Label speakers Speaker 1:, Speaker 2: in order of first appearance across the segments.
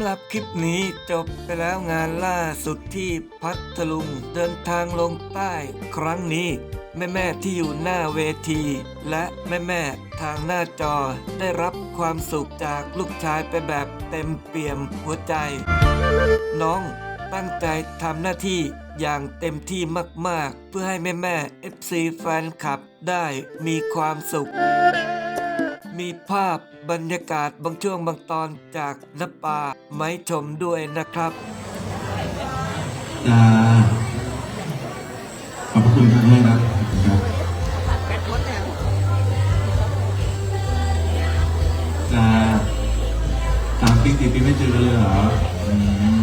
Speaker 1: ำหรับคลิปนี้จบไปแล้วงานล่าสุดที่พัทลุงเดินทางลงใต้ครั้งนี้ แม่ๆที่อยู่หน้าเวที และแม่ๆทางหน้าจอได้รับความสุขจากลูกชายไปแบบเต็มเปี่ยมหัวใจ น้องตั้งใจทำหน้าที่อย่างเต็มที่มาก ๆ เพื่อให้แม่ๆ FC แฟนคลับได้มีความสุข มีภาพบรรยากาศบางช่วงบางตอนจากนปาไม้ชมด้วยนะครับ
Speaker 2: จ้าขอบคุณครับแม่ครับจ้าสามปีสี่ปีไม่เจอกันเลยเหรออืม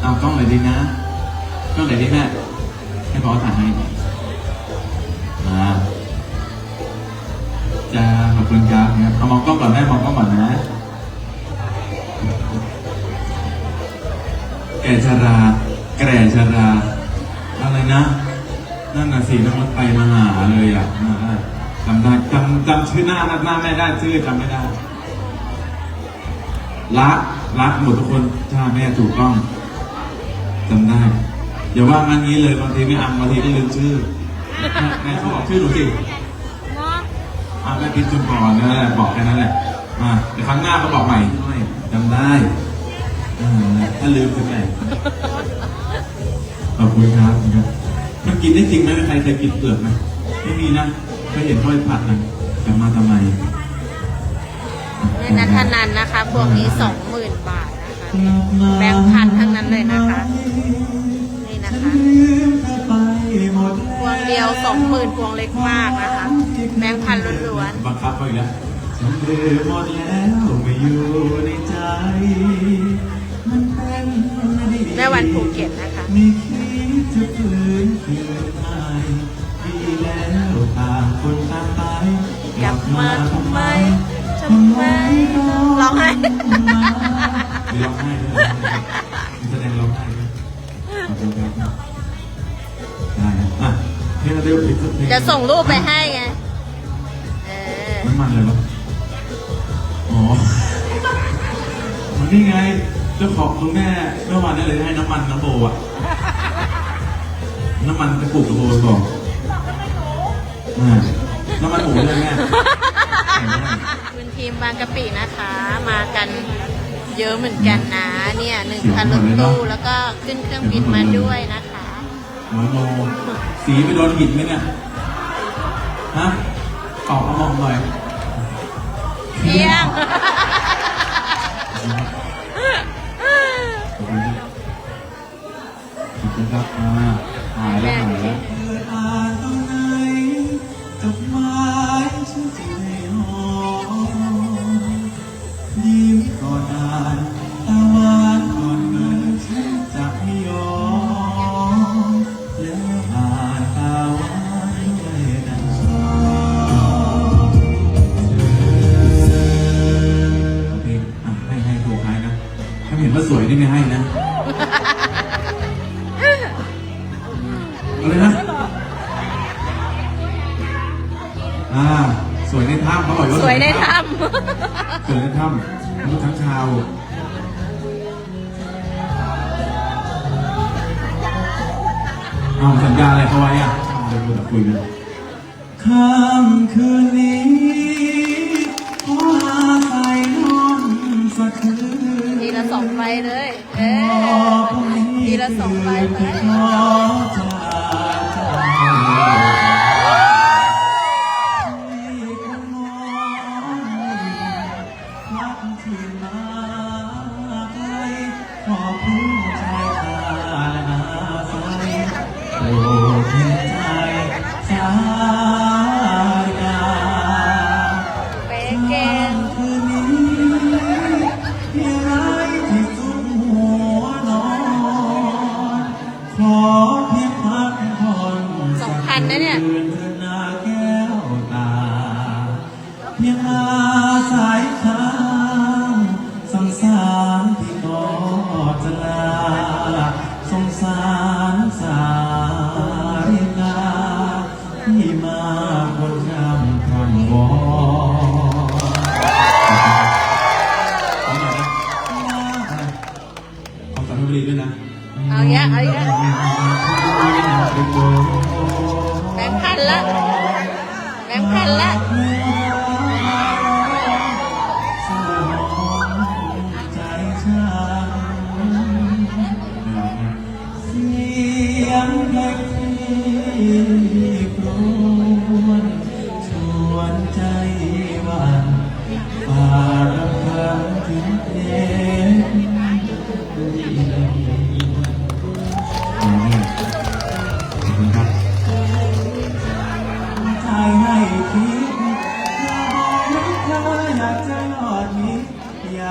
Speaker 2: เอากล้องไหนอยดีนะ ก่ชรา แก่ชรา อะไรนะ นั่นน่ะสินั่งรถไฟมาหาเลยอะจำได้จำจำชื่อหน้าหน้าไม่ได้ชื่อจำไม่ได้รักรักหมดทุกคนถ้าแม่ถูกต้องจำได้อย่าว่างั้นงี้เลยบางทีไม่อังบางทีก็ลืมชื่อแม่แม่ช่วยบอกชื่อหนูสิอ่าแม่พิมพ์จุนก่อนนั่นแหละบอกแค่นั้นแหละอ่าเดี๋ยวครั้งหน้าก็บอกใหม่จำได้ ถ้าลืมคือไงขอบคุณครับครับมันกินได้จริงไหมใครเคยกินเปลือกไหมไม่มีนะเคยเห็นถ้อยผัดนะจะมาทำไม
Speaker 3: ในนัทนันนะคะ พวกนี้สองหมื่นบาทนะคะ แบงค์พันทั้งนั้นเลยนะคะ นี่นะคะ พวงเดียวสองหมื่นพวงเล็กมากนะคะ แบงค์พันล้วน
Speaker 2: บังคับเขาอีกแล้วฉันลืมหมดแล้วไม่อยู่ในใจ
Speaker 3: แม่วันภูเก็ตนะคะ
Speaker 2: ไม่คิดจะฝืนคืนใหม่ดีแล้วต่างคนต่างไป
Speaker 3: กลับมาทำไมทำไมร้องไห้
Speaker 2: มีร้องไห้ด้วยมีแสดงร้องไห้ด้วยขอบคุณครับได้อะเพลงเราเร็วอีกสักเพลง
Speaker 3: จะส่งรูปไปให้ไงเออ
Speaker 2: น้ำมันเลยวะอ๋อมันนี่ไงเจ้าของคุณแม่เมื่อวานนี้เลยให้น้ำมันน้ำโบอะ น้ำมันไปปลูกกระโบบอกอ่าน้ำมันหมูเลยแม่
Speaker 3: คุณทีมบางกะปินะคะ มากันเยอะเหมือนกันนะ เนี่ยหนึ่งคันรถตู้แล้วก็ขึ้นเครื่องบินมาด้วยนะคะ
Speaker 2: หมอโมสีไปโดนหินไหมเนี่ยฮะออกมามองหน่อย
Speaker 3: เพียง
Speaker 2: ขอบคุณครับอ่าหายแล้วหายแล้วอ่านตรงไหนจดหมายฉันจะไม่หอมยิ้มก่อนอ่านตาหวานก่อนเงินฉันจะไม่ยอมแล้วอ่านตาหวานด้วยดังชอบโอเคให้ให้ตัวท้ายนะถ้าเห็นว่าสวยนี่ไม่ให้นะ อ่าสวยในถ้ำเขาบอกว่า
Speaker 3: สวยในถ้
Speaker 2: สวยในถ้ำลูกทั้างคาวเอาสัญญาอะไรเขาไว้อะเดี๋ยวเราคุยกันค่ำคืนนี้ขออาศัยนอนสักคืนำ
Speaker 3: ทีละสองใบเลย เออทีละสองใบไป
Speaker 2: แล้ยเอาอีก
Speaker 3: แล้วแบงค์พันละแบงค์พันละ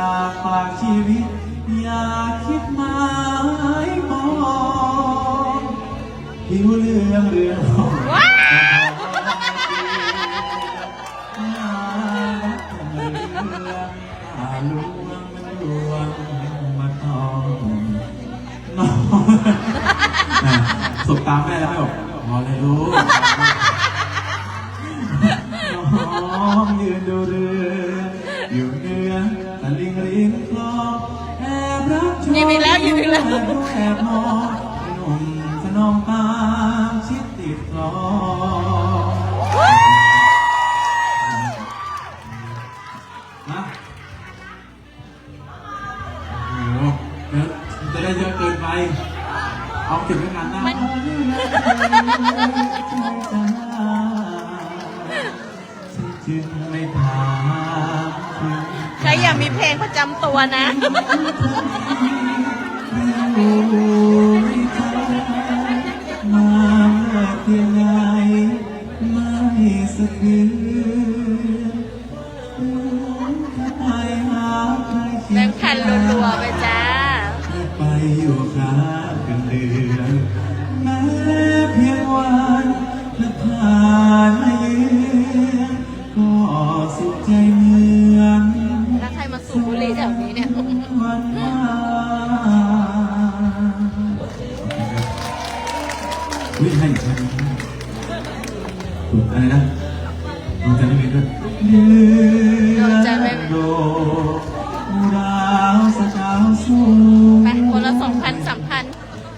Speaker 3: า
Speaker 2: กฝากชีวิต อยากคิดหมายปองผิวเรื่องเรื่องของ
Speaker 3: ว้า
Speaker 2: อาลวงลวงมาทองน้องสบตาแม่แล้วไม่บอกพอเลยลูก เดี๋ยวจะได้เยอะเกินไป เอาเก็บไว้งานหน้าจึงไม่ถามถึง
Speaker 3: ใครอยากมีเพลงประจำตัวนะ
Speaker 2: มา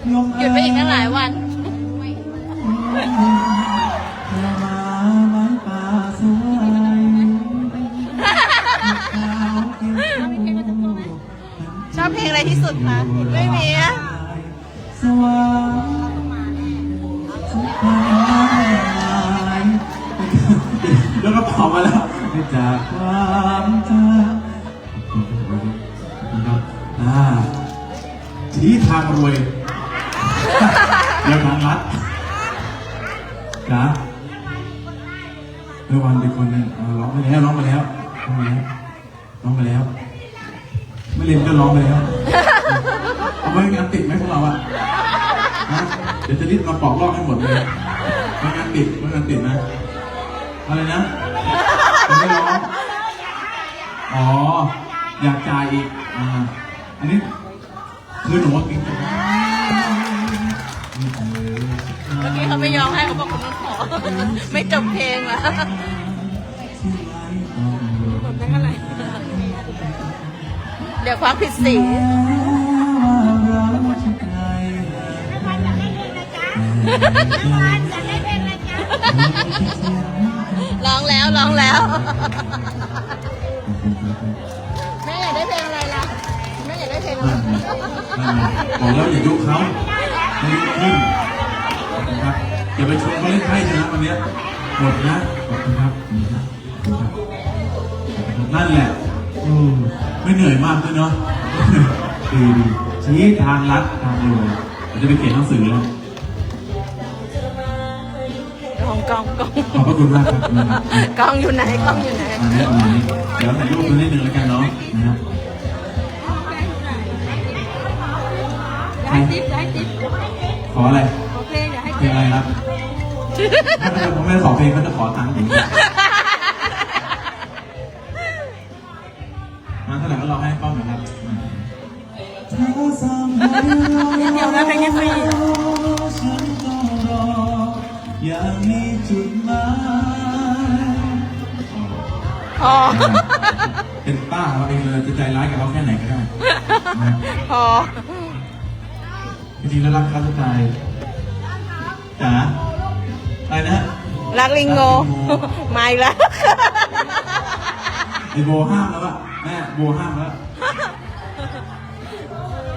Speaker 2: หยุดไป
Speaker 3: อีกตั้งหลายวัน ชอบเพลงอะไรที่สุดคะ ไม่มีอะ
Speaker 2: สว่างแล้วก็เผามาแล้วจากความจำครับอ่าชี้ทางรวย เดี๋ยวทางรัดจ้าเมื่อวันเป็นคนหนึงอ่าร้องไปแล้วร้องไปแล้วร้องไปแล้วร้องไปแล้วไม่เรียนก็ร้องไปแล้วเอาไว้งานติดไหมพวกเราอะฮะเดี๋ยวจะรีบมาปอกลอกให้หมดเลยไว้งานติดไว้งานติดนะอะไรนะผมไม่ร้องอ๋ออยากจ่ายอีกอ่าอันนี้คือหนูว่ากินกัน
Speaker 3: เมื่อกี้เขาไม่ยอมให้เขาบอกคุณต้องขอ ไม่จบเพลงละเดี๋ยวความผิดสีร้องแล้วร้องแล้ว แม่อยากได้เพลงอะไรล่ะ แม่อยากได้เพลงอะไร
Speaker 2: บอกแล้วอย่ายุเขา ไม่ยุขึ้นขอบคุณครับอย่าไปชมเขาเล่นไพ่ชนะวันเนี้ยหมดนะขอบคุณครับขอบคุณครับขอบคุณครับนั่นแหละอืมไม่เหนื่อยมากด้วยเนาะดีดีชี้ทางลัดทางรวยเราจะไปเขียนหนังสือแล้ว
Speaker 3: กองกองกอง
Speaker 2: ขอบพระคุณมากครับ
Speaker 3: กองอยู่ไหนกองอยู่ไหน
Speaker 2: อันนี้อันนี้เดี๋ยวถ่ายรูปตัวนิดนึงแล้วกันเนาะนะครับ
Speaker 3: ให้ติ๊บให้ติ๊บ
Speaker 2: ขออะไร
Speaker 3: โอเคเดี๋ยวให้
Speaker 2: เพลงอะไรครับถ้าไม่ผมไม่ได้ขอเพลงก็จะขอตังค์อีกมาเท่าไหร่ก็รอให้ป้อมหน่อยครับ
Speaker 3: เดี๋ยวนะเพลงนี้ฟรี
Speaker 2: ฉันต้องรออย่างมีจุดหมาย
Speaker 3: พอ
Speaker 2: เป็นป้าเราเองเลยจะใจร้ายกับเขาแค่ไหนก็ได้นะ
Speaker 3: พอ
Speaker 2: พ จริงๆแล้วรักเขาจะตายจ๋าอะไรนะ
Speaker 3: รักลิงโงมาอีกแล้ว
Speaker 2: ไอโบห้ามแล้วอะแม่โบห้ามแล้ว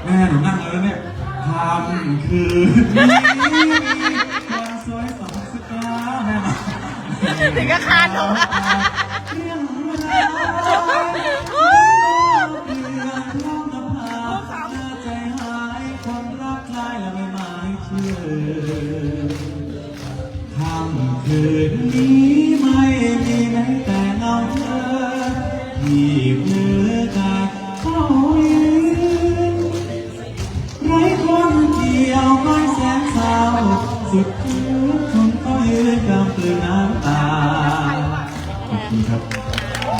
Speaker 2: แม่หนูนั่งแล้วเนี่ยทำคือนี้ความสวยสองสกาแม่มา
Speaker 3: ถึงก็คานออกมา
Speaker 2: เรื่องราว สุดคืนคนก็ยืนกำปืนน้ำตาขอบคุณครับ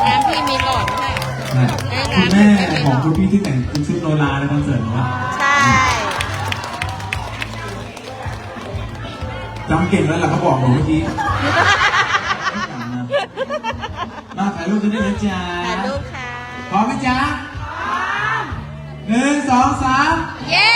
Speaker 3: งานพี่มีหลอดด้วย
Speaker 2: นะคุณแม่ของคุณพี่ที่แต่งชุดโนราในคอนเสิร์ตนะ
Speaker 3: ใช่
Speaker 2: จำเก่งแล้วล่ะเขาบอกผมเมื่อกี้มาถ่ายรูปกันได้นะจ๊ะ
Speaker 3: ถ่ายรูปค่ะ
Speaker 2: พร้อมไหมจ๊ะหนึ่งสองสาม
Speaker 3: เย้